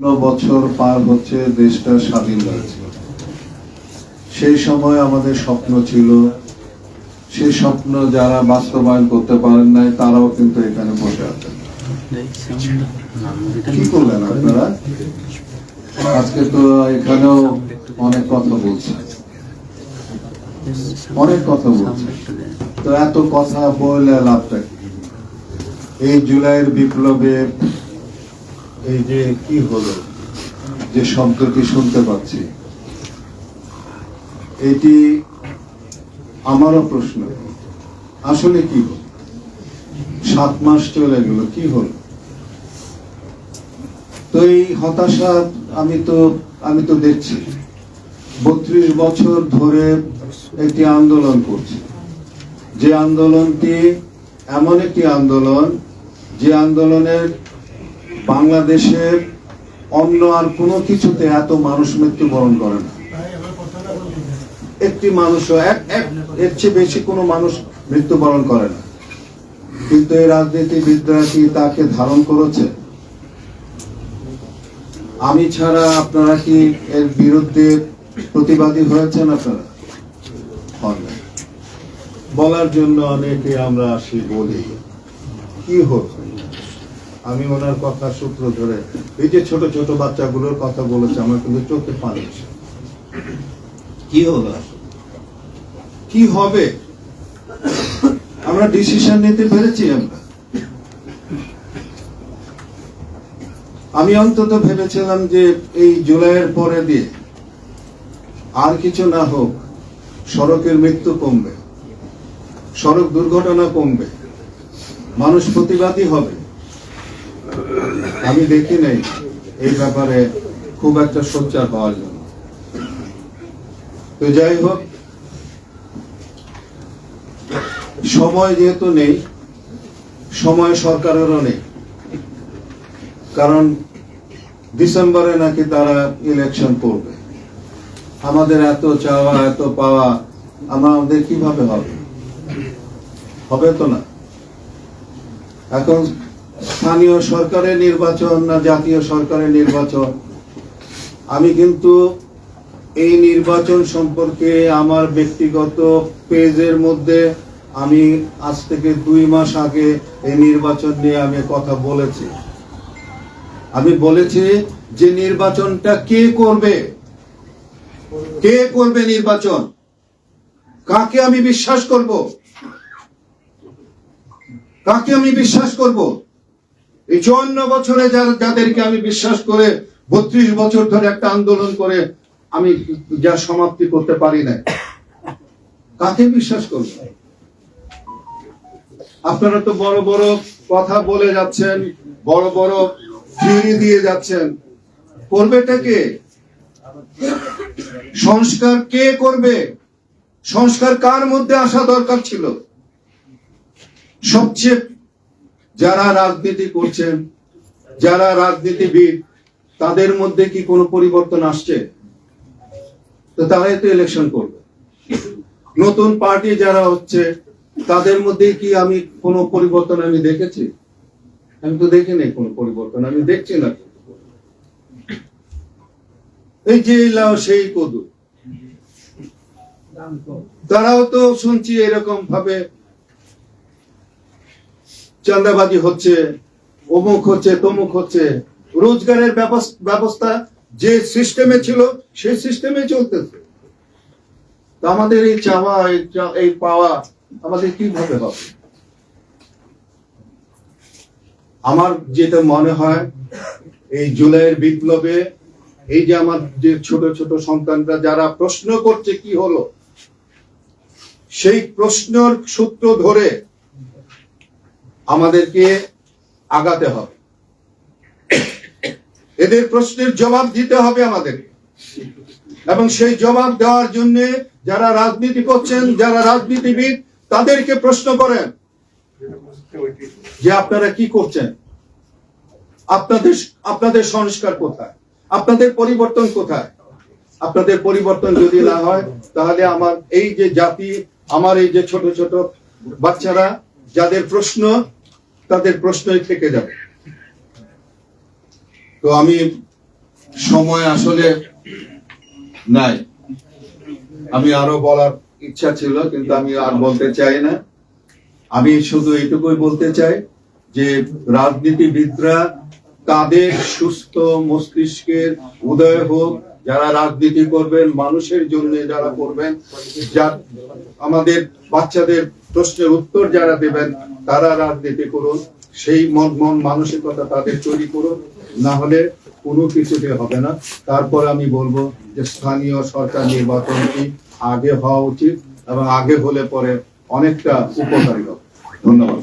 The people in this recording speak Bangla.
বছর পার হচ্ছে দেশটা স্বাধীন হয়েছে। সেই সময় আমাদের স্বপ্ন ছিল, সেই স্বপ্ন যারা বাস্তবায়ন করতে পারেন নাই, তারাও কিন্তু এখানে বসে আছেন। কি করলেন আপনারা? আজকে তো এখানেও অনেক কথা বলছেন অনেক কথা বলছেন তো এত কথা বললে লাভটা এই জুলাইয়ের বিপ্লবে এই যে কি হলো? যে শব্দটি শুনতে পাচ্ছি? এটি আমারও প্রশ্ন। আসলে কি হলো? সাত মাস চলে গেল, কি হলো? তো এই হতাশা আমি তো আমি তো দেখছি। বত্রিশ বছর ধরে একটি আন্দোলন করছি। যে আন্দোলনটি এমন একটি আন্দোলন, যে আন্দোলনের বাংলাদেশের অন্য আর কোনো কিছুতে এত মানুষ মৃত্যুবরণ করে না। একটি মানুষও এর চেয়ে বেশি কোনো মানুষ মৃত্যুবরণ করে না। কিন্তু এই রাজনীতিবিদরা কি তাকে ধারণ করেছে? আমি ছাড়া আপনারা কি এর বিরুদ্ধে প্রতিবাদী হয়েছেন আপনারা? বলার জন্য অনেকে আমরা আসি বলি, কি হচ্ছে আমি ওনার কথা সূত্র ধরে এই যে ছোট ছোট বাচ্চাগুলোর কথা বলেছে আমার কিন্তু চোখে পানি কি হলো? কি হবে? আমরা ডিসিশন নিতে পেরেছি আমরা। আমি অন্তত ভেবেছিলাম যে এই জুলাইয়ের পরে দিয়ে আর কিছু না হোক সড়কের মৃত্যু কমবে। সড়ক দুর্ঘটনা কমবে। মানুষ প্রতিবাদী হবে। আমি দেখি নাই এই ব্যাপারে খুব একটা সোচ্চার হওয়ার জন্য। তো যাই হোক, সময় যেহেতু নেই, সময় সরকারেরও নেই, কারণ ডিসেম্বরে নাকি তারা ইলেকশন করবে আমাদের এত চাওয়া, এত পাওয়া, আমাদের কীভাবে হবে? হবে তো না? এখন স্থানীয় সরকারের নির্বাচন না জাতীয় সরকারের নির্বাচন? আমি কিন্তু এই নির্বাচন সম্পর্কে আমার ব্যক্তিগত পেজের মধ্যে আমি আজ থেকে দুই মাস আগে এই নির্বাচন নিয়ে আমি কথা বলেছি। আমি বলেছি যে নির্বাচনটা কে করবে? কে করবে নির্বাচন? কাকে আমি বিশ্বাস করব? কাকে আমি বিশ্বাস করব? এই চুয়ান্ন বছরে যারা যাদেরকে আমি বিশ্বাস করে বত্রিশ বছর ধরে একটা আন্দোলন করে আমি যা সমাপ্তি করতে পারি না কাকে বিশ্বাস করব? আপনারা তো বড় বড় কথা বলে যাচ্ছেন, বড় বড় থিওরি দিয়ে যাচ্ছেন। করবেটা কে? সংস্কার কে করবে? সংস্কার কার মধ্যে আসা দরকার ছিল? সবচেয়ে যারা রাজনীতি করছেন, যারা রাজনীতিবিদ, তাদের মধ্যে কি কোনো পরিবর্তন আসছে? তো তারাই তো ইলেকশন করবে। নতুন পার্টি যারা হচ্ছে, তাদের মধ্যে কি আমি কোনো পরিবর্তন আমি দেখেছি? আমি তো দেখি নাই কোনো পরিবর্তন, আমি দেখছি না এই যে সেই কদু। তারাও তো শুনছি এরকম ভাবে চাঁদাবাজি হচ্ছে, অমুক হচ্ছে, তমুক হচ্ছে। রোজগারের ব্যবস- ব্যবস্থা যে সিস্টেমে ছিল, সেই সিস্টেমে চলতেছে। আমাদের এই চাওয়া, এই পাওয়া আমাদের কীভাবে হবে? আমার যেটা মনে হয়, এই জুলাইয়ের বিপ্লবে এই যে আমার যে ছোট ছোট সন্তানরা যারা প্রশ্ন করছে কি হলো, সেই প্রশ্নর সূত্র ধরে আমাদেরকে আগাতে হবে। এদের প্রশ্নের জবাব দিতে হবে আমাদের। এবং সেই জবাব দেওয়ার জন্য যারা রাজনীতি করছেন, যারা রাজনীতিবিদ, তাদেরকে প্রশ্ন করেন যে আপনারা কি করছেন? আপনাদের আপনাদের সংস্কার কোথায়? আপনাদের পরিবর্তন কোথায়? আপনাদের পরিবর্তন যদি না হয়, তাহলে আমার এই যে জাতি, আমার এই যে ছোট ছোট বাচ্চারা, যাদের প্রশ্ন তাদের প্রশ্নই থেকে যাবে। তো আমি সময় আসলে নাই। আমি আরও বলার ইচ্ছা ছিল, কিন্তু আমি আর বলতে চাই না। আমি শুধু এইটুকুই বলতে চাই যে রাজনীতিবিদরা তাদের সুস্থ মস্তিষ্কের উদয় হোক যারা রাজনীতি করবেন, মানুষের জন্য যারা করবেন, যা আমাদের বাচ্চাদের প্রশ্নের উত্তর যারা দেবেন, তারা রাজনীতি করুন, সেই মন মন মানসিকতা তাদের তৈরি করুন, না হলে কোনো কিছুতে হবে না। তারপর আমি বলব যে স্থানীয় সরকার নির্বাচনটি আগে হওয়া উচিত এবং আগে হলে পরে অনেকটা উপকারী হবে। ধন্যবাদ।